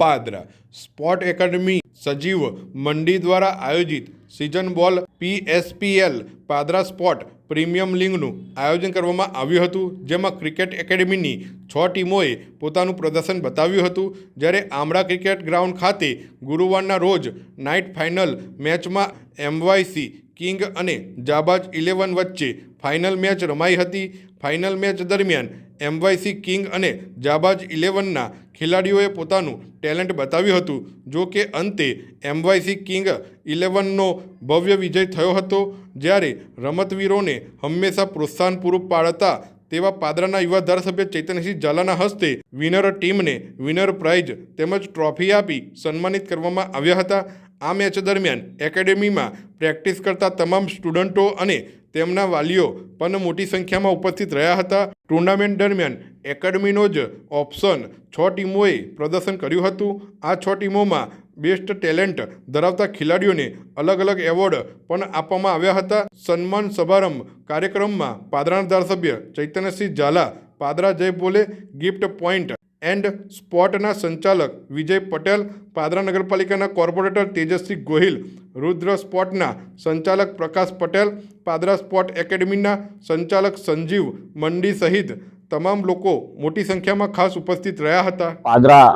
Padra sport academy સજીવ મંડી દ્વારા આયોજિત season ball PSPL Padra sport premium લીગનું આયોજન કરવામાં આવ્યું હતું, જેમાં ક્રિકેટ એકેડમીની છ ટીમોએ પોતાનું પ્રદર્શન બતાવ્યું હતું. જ્યારે આમળા ક્રિકેટ ગ્રાઉન્ડ ખાતે ગુરુવારના રોજ નાઇટ ફાઇનલ મેચમાં એમવાયસી કિંગ અને જાબાજ ઇલેવન વચ્ચે ફાઇનલ મેચ રમાઈ હતી. ફાઇનલ મેચ દરમિયાન એમવાયસી કિંગ અને જાબાજ ઇલેવનના ખેલાડીઓએ પોતાનું ટેલેન્ટ બતાવ્યું હતું. જો કે અંતે એમવાયસી કિંગ ઇલેવનનો ભવ્ય વિજય થયો હતો, જ્યારે રમતવીરોને હંમેશા પ્રોત્સાહન પૂરું પાડતા તેવા પાદરાના યુવા ધારાસભ્ય ચૈતન્યસિંહ ઝાલાના હસ્તે વિનર ટીમને વિનર પ્રાઇઝ તેમજ ટ્રોફી આપી સન્માનિત કરવામાં આવ્યા હતા. આ મેચ દરમિયાન એકેડેમીમાં પ્રેક્ટિસ કરતા તમામ સ્ટુડન્ટો અને તેમના વાલીઓ પણ મોટી સંખ્યામાં ઉપસ્થિત રહ્યા હતા. ટુર્નામેન્ટ દરમિયાન એકેડમીનો જ ઓપ્શન છ ટીમોએ પ્રદર્શન કર્યું હતું. આ છ ટીમોમાં બેસ્ટ ટેલેન્ટ ધરાવતા ખેલાડીઓને અલગ અલગ એવોર્ડ પણ આપવામાં આવ્યા હતા. સન્માન સમારંભ કાર્યક્રમમાં પાદરાના ધારાસભ્ય ચૈતન્યસિંહ ઝાલા, પાદરા જય બોલે, ગિફ્ટ પોઈન્ટ એન્ડ સ્પોર્ટના સંચાલક વિજય પટેલ, પાદરા નગરપાલિકાના કોર્પોરેટર તેજસ્વી ગોહિલ રુદ્ર સ્પોર્ટના સંચાલક પ્રકાશ પટેલ, પાદરા સ્પોર્ટ એકેડમીના સંચાલક સંજીવ મંડી સહિત તમામ લોકો મોટી સંખ્યામાં ખાસ ઉપસ્થિત રહ્યા હતા. પાદરા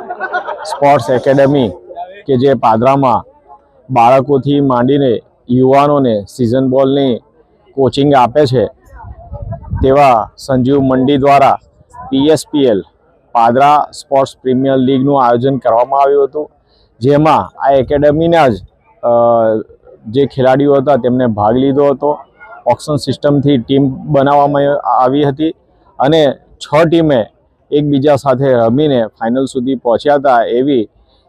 સ્પોર્ટ્સ એકેડમી કે જે પાદરામાં બાળકોથી માંડીને યુવાનોને સિઝન બોલની કોચિંગ આપે છે, તેવા સંજીવ મંડી દ્વારા પીએસપીએલ પાદરા સ્પોર્ટ્સ પ્રીમિયર લીગનું આયોજન કરવામાં આવ્યું હતું, જેમાં આ એકેડમીના જ જે ખેલાડીઓ હતા તેમને ભાગ લીધો હતો. ઓક્શન સિસ્ટમથી ટીમ બનાવવામાં આવી હતી અને છ ટીમે એકબીજા સાથે રમીને ફાઇનલ સુધી પહોંચ્યા હતા એવી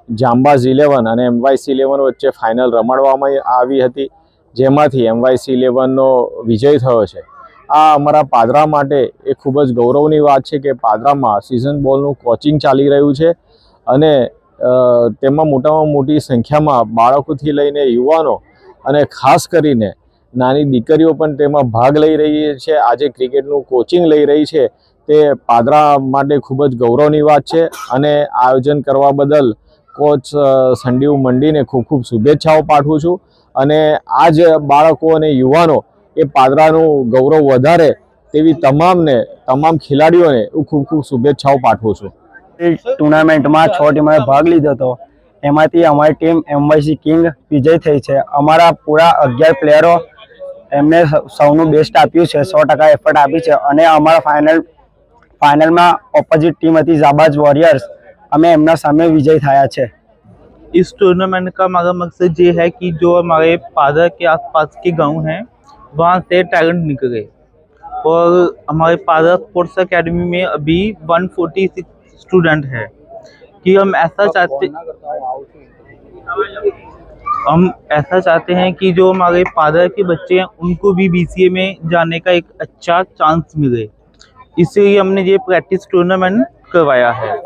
જાંબાઝ ઇલેવન અને એમવાયસી ઇલેવન વચ્ચે ફાઇનલ રમાડવામાં આવી હતી, જેમાંથી એમવાયસી ઇલેવનનો વિજય થયો છે. આ અમારા પાદરા માટે એ ખૂબ જ ગૌરવની વાત છે કે પાદરામાં સિઝન બોલનું કોચિંગ ચાલી રહ્યું છે અને તેમાં મોટામાં મોટી સંખ્યામાં બાળકોથી લઈને યુવાનો અને ખાસ કરીને નાની દીકરીઓ પણ તેમાં ભાગ લઈ રહી છે. આજે ક્રિકેટનું કોચિંગ લઈ રહી છે. તે પાદરા માટે ખૂબ જ ગૌરવની વાત છે અને આયોજન કરવા બદલ કોચ સંડીવ મંડીને ખૂબ ખૂબ શુભેચ્છાઓ પાઠવું છું. અને આ જ બાળકો અને યુવાનો એ પાદરાનું ગૌરવ વધારે તેવી તમામને, તમામ ખેલાડીઓને હું ખૂબ ખૂબ શુભેચ્છાઓ પાઠવું છું. ટુર્નામેન્ટમાં છ ટીમોએ ભાગ લીધો હતો એમાંથી અમારી ટીમ એમવાયસી કિંગ વિજય થઈ છે અમારા પૂરા અગિયાર પ્લેયરો એમને સૌનું બેસ્ટ આપ્યું છે સો ટકા એફર્ટ આપી છે અને અમારા ફાઇનલ ફાઇનલમાં ઓપોઝિટ ટીમ હતી જાબાજ વોરિયર્સ અમે એમના સામે વિજય થયા છે इस टूर्नामेंट का हमारा मकसद ये है कि जो हमारे पादर के आसपास के गांव हैं वहाँ से टैलेंट निकले और हमारे पादर स्पोर्ट्स एकेडमी में अभी 146 स्टूडेंट है कि हम ऐसा चाहते हम ऐसा चाहते हैं कि जो हमारे फादर के बच्चे हैं उनको भी बीसीए में जाने का एक अच्छा चांस मिले। इसलिए हमने ये प्रैक्टिस टूर्नामेंट करवाया है।